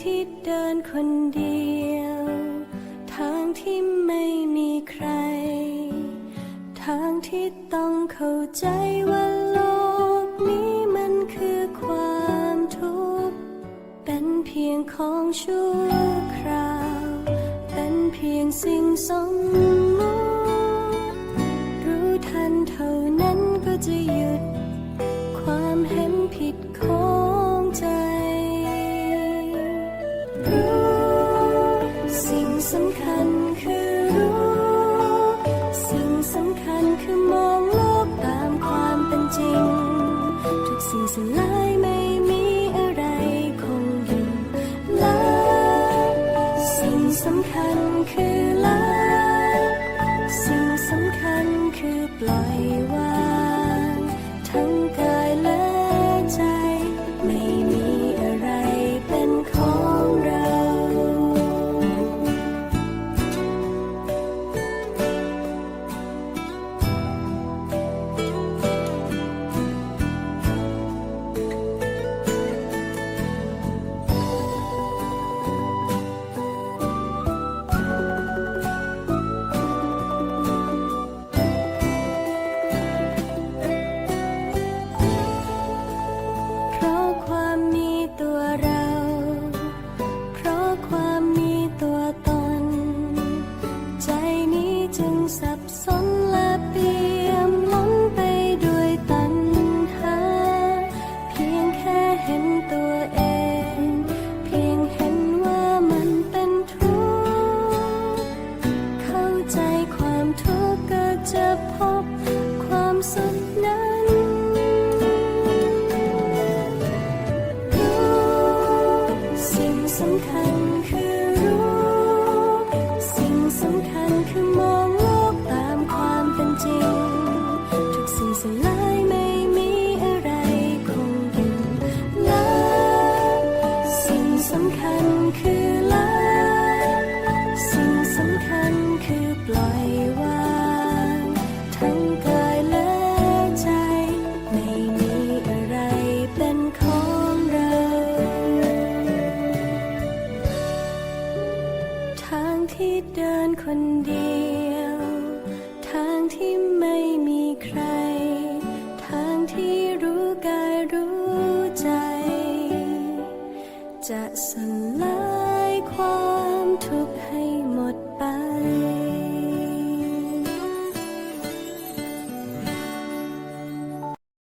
ที่เดินคนเดียว ทางที่ไม่มีใคร ทางที่ต้องเข้าใจว่าโลกนี้มันคือความทุกข์ เป็นเพียงของชั่วคราว เป็นเพียงสิ่งสมมติ คือละสิ่งสำคัญคือปล่อยวาง สำคัญคือ ที่เดินคนเดียว ทางที่ไม่มีใคร ทางที่รู้กายรู้ใจ จะสลายความ